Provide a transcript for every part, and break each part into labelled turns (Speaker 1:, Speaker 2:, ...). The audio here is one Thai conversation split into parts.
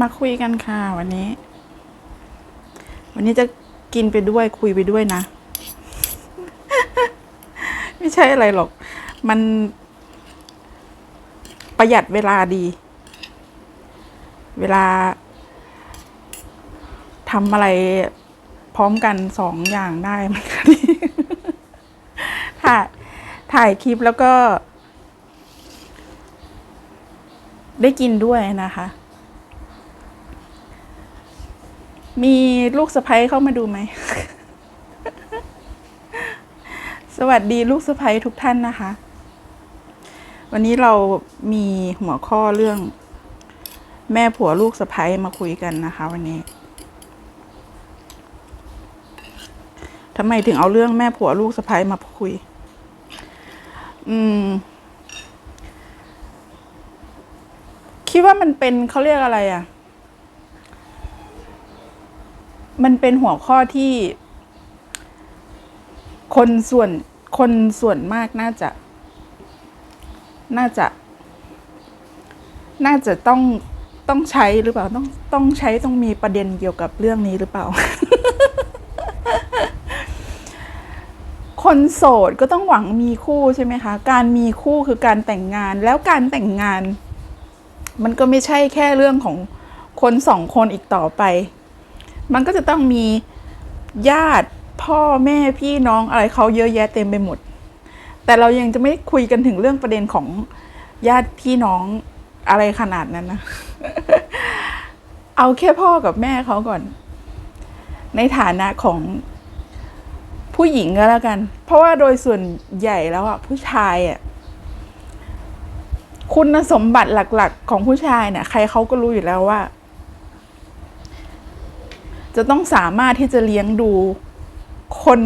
Speaker 1: มาคุยกันค่ะวันนี้ วันนี้จะกินไปด้วยคุยไปด้วยนะ ไม่ใช่อะไรหรอก มันประหยัดเวลาดี เวลาทำอะไรพร้อมกันสองอย่างได้มันก็ดีถ่ายถ่ายคลิปแล้วก็ ได้กินด้วยนะคะ มีลูกสะพ้ยเข้ามาดูไหม สวัสดีลูกสะพ้ยทุกท่านนะคะ วันนี้เรามีหัวข้อเรื่อง แม่ผัวลูกสะพ้ยมาคุยกันนะคะ วันนี้ทำไมถึงเอาเรื่องแม่ผัวลูกสะพ้ยมาคุย อืม คิดว่ามันเป็นเขาเรียกอะไรอะ่ะ มันเป็นหัวข้อที่ คนส่วนคนส่วนมากน่าจะ น่าจะ น่าจะต้องต้องใช้หรือเปล่าต้องต้องใช้ต้องมีประเด็นเกี่ยวกับเรื่องนี้หรือเปล่า คนโสดก็ต้องหวังมีคู่ใช่ไหมคะ การมีคู่คือการแต่งงานแล้วการแต่งงาน มันก็ไม่ใช่แค่เรื่องของคนสองคนอีกต่อไป มันก็จะต้องมีญาติพ่อแม่พี่น้องอะไรเขาเยอะแยะเต็มไปหมด แต่เรายังจะไม่คุยกันถึงเรื่องประเด็นของญาติพี่น้องอะไรขนาดนั้นนะ เอาแค่พ่อกับแม่เขาก่อน ในฐานะของผู้หญิงก็แล้วกัน เพราะว่าโดยส่วนใหญ่แล้วอะผู้ชายอะคุณสมบัติหลัก ๆ ของผู้ชายเนี่ยใครเขาก็รู้อยู่แล้วว่า จะต้องสามารถที่จะเลี้ยงดูคน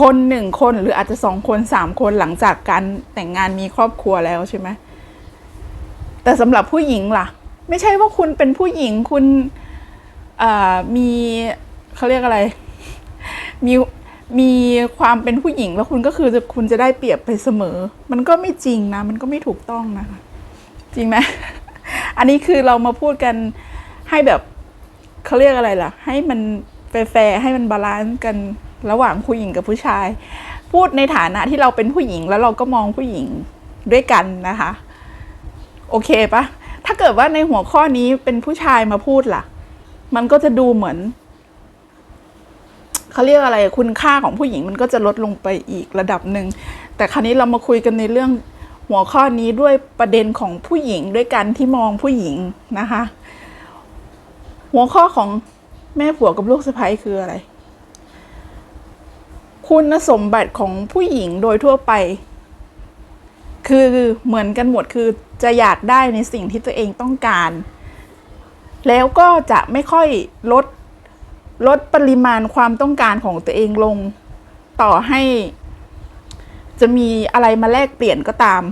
Speaker 1: คนหนึ่งคนหรืออาจจะสองคนสามคนหลังจากการแต่งงานมีครอบครัวแล้วใช่ไหมแต่สำหรับผู้หญิงล่ะ ไม่ใช่ว่าคุณเป็นผู้หญิงคุณมีเขาเรียกอะไร มีมีความเป็นผู้หญิงแล้วคุณก็คือจะคุณจะได้เปรียบไปเสมอ มันก็ไม่จริงนะ มันก็ไม่ถูกต้องนะคะ จริงไหมอันนี้คือเรามาพูดกันให้แบบ เขาเรียกอะไรล่ะ ให้มันแฟร์ให้มันบาลานซ์กันระหว่างผู้หญิงกับผู้ชาย พูดในฐานะที่เราเป็นผู้หญิงแล้วเราก็มองผู้หญิงด้วยกันนะคะ โอเคปะถ้าเกิดว่าในหัวข้อนี้เป็นผู้ชายมาพูดล่ะ มันก็จะดูเหมือนเขาเรียกอะไรคุณค่าของผู้หญิงมันก็จะลดลงไปอีกระดับหนึ่งแต่คราวนี้เรามาคุยกันในเรื่องหัวข้อนี้ด้วยประเด็นของผู้หญิงด้วยกันที่มองผู้หญิงนะคะ หัวข้อของแม่ผัวกับลูกสะใภ้คืออะไร คุณสมบัติของผู้หญิงโดยทั่วไป คือเหมือนกันหมดคือจะอยากได้ในสิ่งที่ตัวเองต้องการ แล้วก็จะไม่ค่อยลดลดปริมาณความต้องการของตัวเองลง ต่อให้ จะมีอะไรมาแลกเปลี่ยนก็ตาม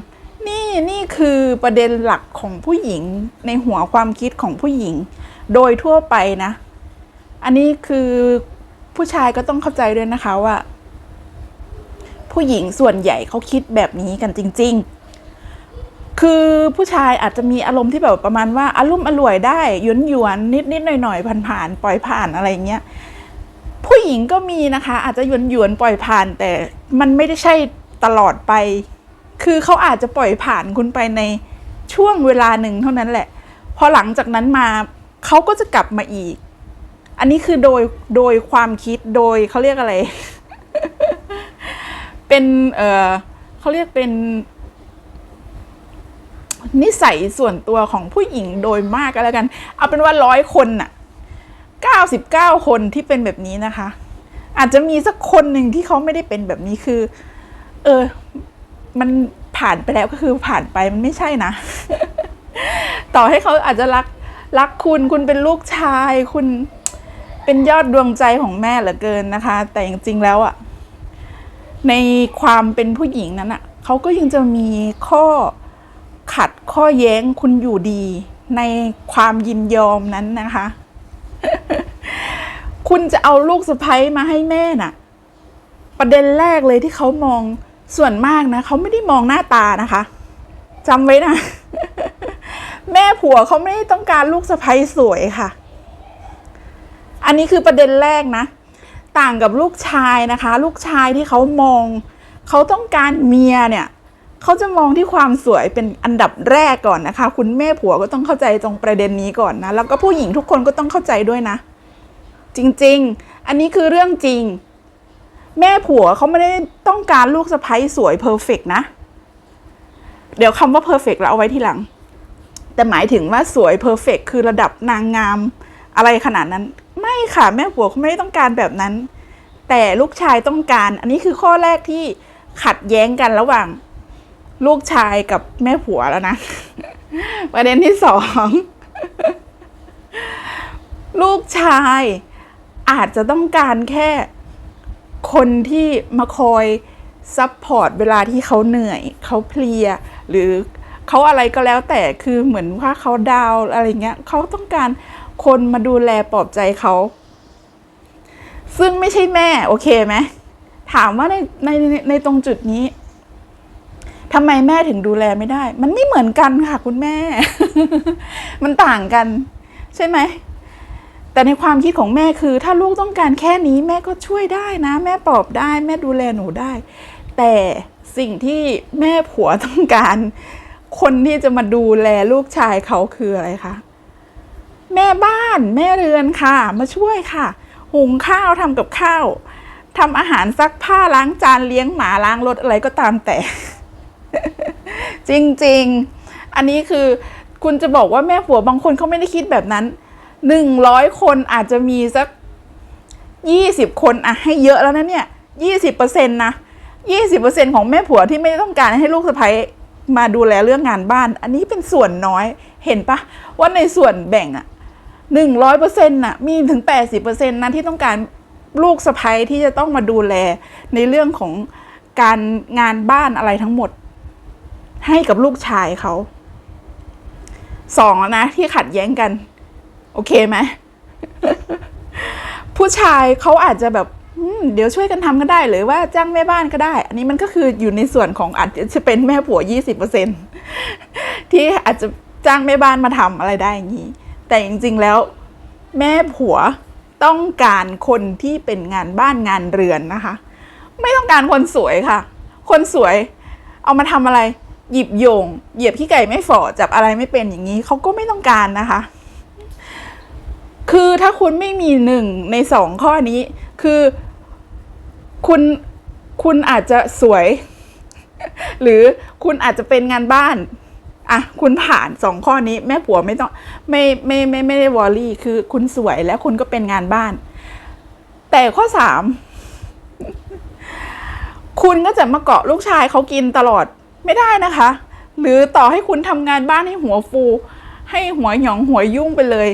Speaker 1: นี่นี่คือประเด็นหลักของผู้หญิงในหัวความคิดของผู้หญิง โดยทั่วไปนะ อันนี้คือผู้ชายก็ต้องเข้าใจด้วยนะคะว่า ผู้หญิงส่วนใหญ่เขาคิดแบบนี้กันจริง ๆ คือผู้ชายอาจจะมีอารมณ์ที่แบบประมาณว่าอารมณ์อร่วยได้หยวนหยวนนิดนิดหน่อยหน่อยผ่านผ่านๆปล่อยผ่านอะไรเงี้ยผู้หญิงก็มีนะคะ อาจจะหยวนหยวนปล่อยผ่าน แต่มันไม่ได้ใช่ตลอดไป คือเขาอาจจะปล่อยผ่านคุณไปในช่วงเวลาหนึ่งเท่านั้นแหละ พอหลังจากนั้นมาเขาก็จะกลับมาอีก อันนี้คือโดยโดยความคิดโดยเขาเรียกอะไร เป็นเออเขาเรียกเป็น นิสัยส่วนตัวของผู้หญิงโดยมากก็แล้วกัน เอาเป็นว่าร้อยคนน่ะเก้าสิบเก้าคนที่เป็นแบบนี้นะคะ อาจจะมีสักคนหนึ่งที่เขาไม่ได้เป็นแบบนี้คือ เออ มันผ่านไปแล้วก็คือผ่านไปมันไม่ใช่นะ ต่อให้เขาอาจจะรักรักคุณคุณเป็นลูกชาย คุณเป็นยอดดวงใจของแม่เหลือเกินนะคะ แต่จริงๆแล้วอะในความเป็นผู้หญิงนั้นอะเขาก็ยังจะมีข้อขัดข้อแย้งคุณอยู่ดี ในความยินยอมนั้นนะคะ คุณจะเอาลูกสะใภ้มาให้แม่น่ะ ประเด็นแรกเลยที่เขามอง ส่วนมากนะเขาไม่ได้มองหน้าตานะคะจำไว้นะ แม่ผัวเขาไม่ได้ต้องการลูกสะใภ้สวยค่ะ อันนี้คือประเด็นแรกนะ ต่างกับลูกชายนะคะ ลูกชายที่เขามอง เขาต้องการเมียเนี่ยเขาจะมองที่ความสวยเป็นอันดับแรกก่อนนะคะ คุณแม่ผัวก็ต้องเข้าใจตรงประเด็นนี้ก่อนนะ แล้วก็ผู้หญิงทุกคนก็ต้องเข้าใจด้วยนะ จริง ๆ อันนี้คือเรื่องจริง แม่ผัวเขาไม่ได้ต้องการลูกสะใภ้สวยเพอร์เฟกนะ เดี๋ยวคำว่าเพอร์เฟกเราเอาไว้ทีหลัง แต่หมายถึงว่าสวยเพอร์เฟกคือระดับนางงามอะไรขนาดนั้น ไม่ค่ะแม่ผัวเขาไม่ได้ต้องการแบบนั้น แต่ลูกชายต้องการ อันนี้คือข้อแรกที่ขัดแย้งกันระหว่าง ลูกชายกับแม่ผัวแล้วนะ ประเด็นที่สองลูกชายอาจจะต้องการแค่ คนที่มาคอยซัพพอร์ตเวลาที่เขาเหนื่อย เขาเพลีย หรือเขาอะไรก็แล้วแต่คือเหมือนว่าเขาดาวอะไรเงี้ยเขาต้องการคนมาดูแลปลอบใจเขา ซึ่งไม่ใช่แม่ โอเคไหมถามว่าในในในในตรงจุดนี้ทำไมแม่ถึงดูแลไม่ได้ มันไม่เหมือนกันค่ะ คุณแม่ มันต่างกัน ใช่ไหม แต่ในความคิดของแม่คือ ถ้าลูกต้องการแค่นี้แม่ก็ช่วยได้นะ แม่ปลอบได้ แม่ดูแลหนูได้ แต่สิ่งที่แม่ผัวต้องการ คนที่จะมาดูแลลูกชายเขาคืออะไรคะแม่บ้านแม่เรือนค่ะ มาช่วยค่ะ หุงข้าวทำกับข้าวทำอาหารซักผ้าล้างจานเลี้ยงหมาล้างรถอะไรก็ตามแต่ จริง ๆ อันนี้คือคุณจะบอกว่าแม่ผัวบางคนเขาไม่ได้คิดแบบนั้น หนึ่งร้อยคนอาจจะมีสักยี่สิบคนอะให้เยอะแล้วนะเนี่ยยี่สิบเปอร์เซ็นต์นะยี่สิบเปอร์เซ็นต์ของแม่ผัวที่ไม่ต้องการให้ลูกสะใภ้มาดูแลเรื่องงานบ้าน อันนี้เป็นส่วนน้อยเห็นปะว่าในส่วนแบ่งอะหนึ่งร้อยเปอร์เซ็นต์น่ะมีถึงแปดสิบเปอร์เซ็นต์นะที่ต้องการลูกสะใภ้ที่จะต้องมาดูแลในเรื่องของการงานบ้านอะไรทั้งหมด ให้กับลูกชายเขาสองนะที่ขัดแย้งกัน โอเคไหมผู้ชายเขาอาจจะแบบเดี๋ยวช่วยกันทำก็ได้หรือว่าจ้างแม่บ้านก็ได้ อันนี้มันก็คืออยู่ในส่วนของอาจจะเป็นแม่ผัวยี่สิบเปอร์เซ็นที่อาจจะจ้างแม่บ้านมาทำอะไรได้อย่างนี้ แต่จริงๆแล้ว แม่ผัวต้องการคนที่เป็นงานบ้านงานเรือนนะคะ ไม่ต้องการคนสวยค่ะ คนสวยเอามาทำอะไร หยิบโยง เหยียบขี้ไก่ไม่ฝ่อจับอะไรไม่เป็นอย่างนี้เขาก็ไม่ต้องการนะคะ คือถ้าคุณไม่มีหนึ่งในสองข้อนี้ คือคุณคุณอาจจะสวย หรือคุณอาจจะเป็นงานบ้านอะคุณผ่านสองข้อนี้ แม่ผัวไม่ต้องไม่ไม่ไม่ไม่ได้วอรี่ คือคุณสวยและคุณก็เป็นงานบ้าน แต่ข้อสามคุณก็จะมาเกาะลูกชายเขากินตลอดไม่ได้นะคะ หรือต่อให้คุณทำงานบ้านให้หัวฟู ให้หัวหยองหัวยุ่งไปเลย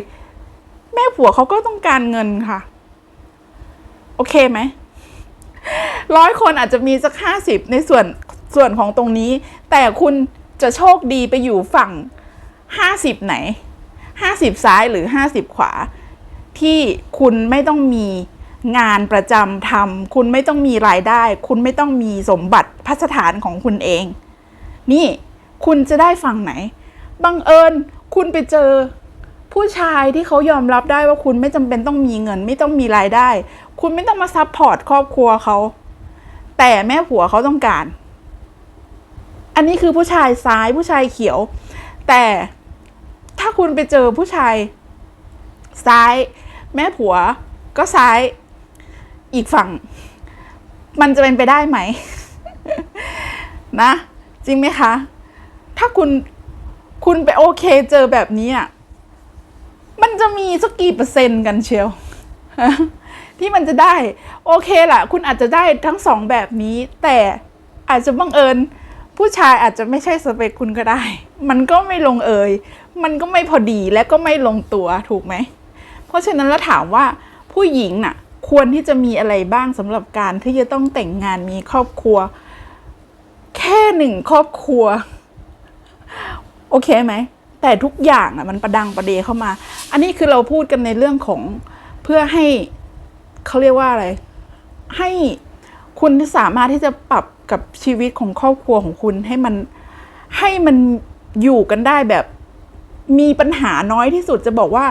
Speaker 1: แม่ผัวเขาก็ต้องการเงินค่ะ โอเคไหมร้อยคนอาจจะมีสักห้าสิบในส่วนส่วนของตรงนี้ แต่คุณจะโชคดีไปอยู่ฝั่งห้าสิบไหนห้าสิบซ้ายหรือห้าสิบขวา ที่คุณไม่ต้องมีงานประจำทำคุณไม่ต้องมีรายได้ คุณไม่ต้องมีสมบัติพัสถานของคุณเอง นี่คุณจะได้ฝั่งไหน บังเอิญคุณไปเจอ ผู้ชายที่เขายอมรับได้ว่าคุณไม่จำเป็นต้องมีเงิน ไม่ต้องมีรายได้ คุณไม่ต้องมาซัพพอร์ตครอบครัวเขาแต่แม่ผัวเขาต้องการ อันนี้คือผู้ชายซ้ายผู้ชายเขียว แต่ถ้าคุณไปเจอผู้ชาย ซ้าย แม่ผัวก็ซ้ายอีกฝั่ง มันจะเป็นไปได้ไหม นะ จริงไหมคะ ถ้าคุณคุณไปโอเคเจอแบบนี้อะ มันจะมีสักกี่เปอร์เซ็นต์กันเชียวที่มันจะได้ โอเคล่ะ คุณอาจจะได้ทั้งสองแบบนี้ แต่อาจจะบังเอิญ ผู้ชายอาจจะไม่ใช่สเปคคุณก็ได้ มันก็ไม่ลงเอย มันก็ไม่พอดีและก็ไม่ลงตัวถูกไหม เพราะฉะนั้นแล้วถามว่าผู้หญิงน่ะ ควรที่จะมีอะไรบ้างสำหรับการที่จะต้องแต่งงานมีครอบครัว แค่หนึ่งครอบครัว โอเคไหม แต่ทุกอย่างอะมันประดังประเดเข้ามา อันนี้คือเราพูดกันในเรื่องของเพื่อให้เขาเรียกว่าอะไร ให้คุณสามารถที่จะปรับกับชีวิตของครอบครัวของคุณให้มันให้มันอยู่กันได้แบบมีปัญหาน้อยที่สุดจะบอกว่า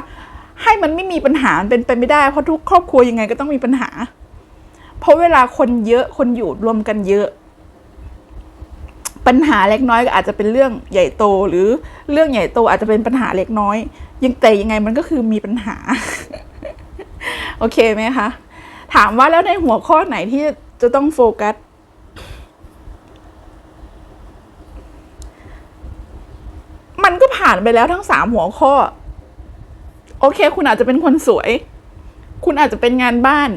Speaker 1: ให้มันไม่มีปัญหาเป็นไปไม่ได้เพราะทุกครอบครัวยังไงก็ต้องมีปัญหา เพราะเวลาคนเยอะคนอยู่รวมกันเยอะ ปัญหาเล็กน้อยก็อาจจะเป็นเรื่องใหญ่โตหรือเรื่องใหญ่โตอาจจะเป็นปัญหาเล็กน้อย ยังแต่ยังไงมันก็คือมีปัญหา โอเคไหมคะ ถามว่าแล้วในหัวข้อไหนที่จะต้องโฟกัสมันก็ผ่านไปแล้วทั้งสามหัวข้อ โอเค คุณอาจจะเป็นคนสวย คุณอาจจะเป็นงานบ้าน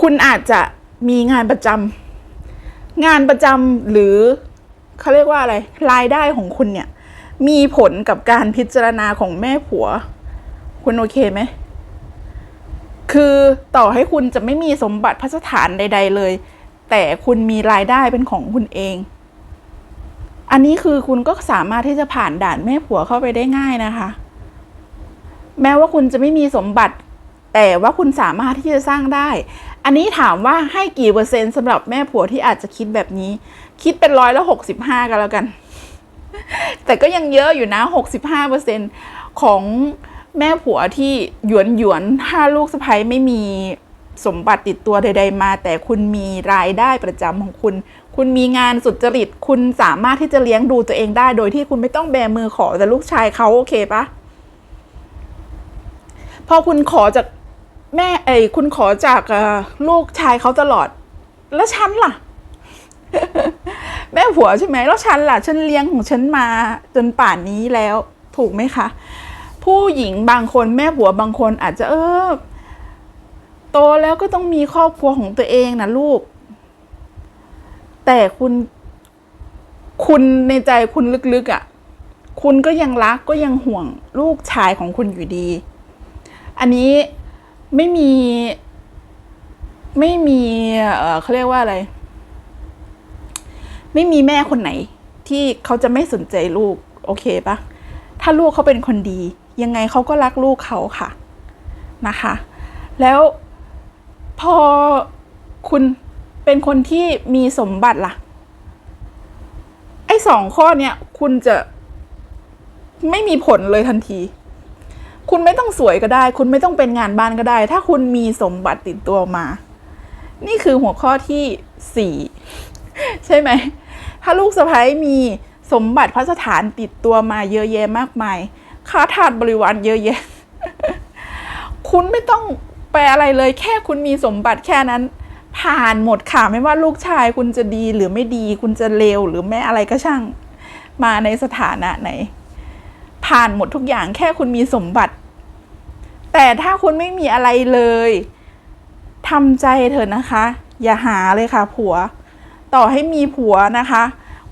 Speaker 1: คุณอาจจะมีงานประจำ งานประจำหรือเขาเรียกว่าอะไรรายได้ของคุณเนี่ย มีผลกับการพิจารณาของแม่ผัว คุณโอเคไหมคือต่อให้คุณจะไม่มีสมบัติพัสถานใด ๆ เลย แต่คุณมีรายได้เป็นของคุณเอง อันนี้คือคุณก็สามารถที่จะผ่านด่านแม่ผัวเข้าไปได้ง่ายนะคะ แม้ว่าคุณจะไม่มีสมบัติ แต่ว่าคุณสามารถที่จะสร้างได้ อันนี้ถามว่าให้กี่เปอร์เซ็นต์สำหรับแม่ผัวที่อาจจะคิดแบบนี้ คิดเป็นร้อยละหกสิบห้ากันแล้วกัน แต่ก็ยังเยอะอยู่นะหกสิบห้าเปอร์เซ็นต์ของแม่ผัวที่หยวนหยวนถ้าลูกสะใภ้ไม่มีสมบัติติดตัวใด ๆ มา แต่คุณมีรายได้ประจำของคุณ คุณมีงานสุจริต คุณสามารถที่จะเลี้ยงดูตัวเองได้ โดยที่คุณไม่ต้องแบมือขอแต่ลูกชายเขาโอเคปะพอคุณขอจาก แม่เอ้คุณขอจากลูกชายเขาตลอด แล้วฉันล่ะ แม่ผัวใช่ไหมแล้วฉันล่ะ ฉันเลี้ยงของฉันมาจนป่านนี้แล้ว ถูกไหมคะ ผู้หญิงบางคนแม่ผัวบางคนอาจจะเออโตแล้วก็ต้องมีครอบครัวของตัวเองนะลูก แต่คุณคุณในใจคุณลึกๆอะ่ะ คุณก็ยังรักก็ยังห่วงลูกชายของคุณอยู่ดี อันนี้ ไม่มี ไม่มีเออเขาเรียกว่าอะไร ไม่มีแม่คนไหน ที่เขาจะไม่สนใจลูก โอเคปะถ้าลูกเขาเป็นคนดี ยังไงเขาก็รักลูกเขาค่ะนะคะ แล้วพอคุณเป็นคนที่มีสมบัติล่ะ ไอ้สองข้อเนี้ยคุณจะไม่มีผลเลยทันที คุณไม่ต้องสวยก็ได้ คุณไม่ต้องเป็นงานบ้านก็ได้ ถ้าคุณมีสมบัติติดตัวมา นี่คือหัวข้อที่สี่ใช่ไหม ถ้าลูกสะใภ้มีสมบัติพัสถานติดตัวมาเยอะแยะมากมายค่าทาสบริวารเยอะแยะ คุณไม่ต้องไปอะไรเลย แค่คุณมีสมบัติแค่นั้น ผ่านหมดค่ะ ไม่ว่าลูกชายคุณจะดีหรือไม่ดี คุณจะเลวหรือแม่อะไรก็ช่าง มาในสถานะไหน ผ่านหมดทุกอย่างแค่คุณมีสมบัติ แต่ถ้าคุณไม่มีอะไรเลยทำใจเถอะนะคะ อย่าหาเลยค่ะ ผัว ต่อให้มีผัวนะคะ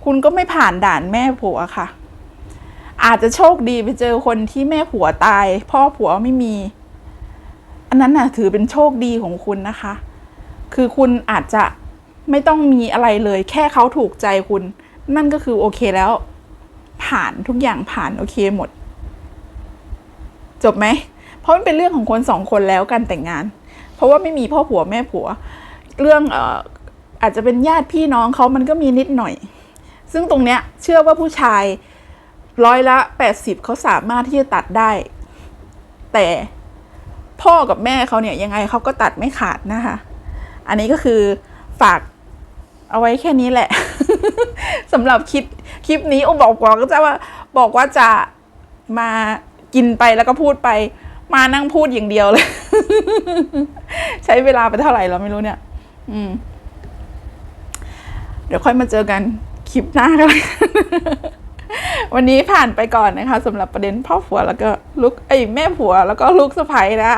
Speaker 1: คุณก็ไม่ผ่านด่านแม่ผัวค่ะ อาจจะโชคดีไปเจอคนที่แม่ผัวตาย พ่อผัวไม่มี อันนั้นน่ะถือเป็นโชคดีของคุณนะคะ คือคุณอาจจะไม่ต้องมีอะไรเลย แค่เขาถูกใจคุณ นั่นก็คือโอเคแล้ว ผ่านทุกอย่างผ่านโอเคหมด จบไหม เพราะมันเป็นเรื่องของคนสองคนแล้วการแต่งงาน เพราะว่าไม่มีพ่อผัวแม่ผัว เรื่องเอ่ออาจจะเป็นญาติพี่น้องเขามันก็มีนิดหน่อย ซึ่งตรงเนี้ยเชื่อว่าผู้ชายร้อยละแปดสิบเขาสามารถที่จะตัดได้ แต่พ่อกับแม่เขาเนี่ยยังไงเขาก็ตัดไม่ขาดนะคะ อันนี้ก็คือฝากเอาไว้แค่นี้แหละ สำหรับคลิปคลิปนี้โอ้บอกบอกก็จะว่าบอกว่าจะมากินไปแล้วก็พูดไป มานั่งพูดอย่างเดียวเลย ใช้เวลาไปเท่าไหร่เราไม่รู้เนี่ย อืม เดี๋ยวค่อยมาเจอกันคลิปหน้ากันวันนี้ผ่านไปก่อนนะคะสำหรับประเด็นพ่อผัวแล้วก็ลูกไอ้แม่ผัวแล้วก็ลูกสะใภ้นะ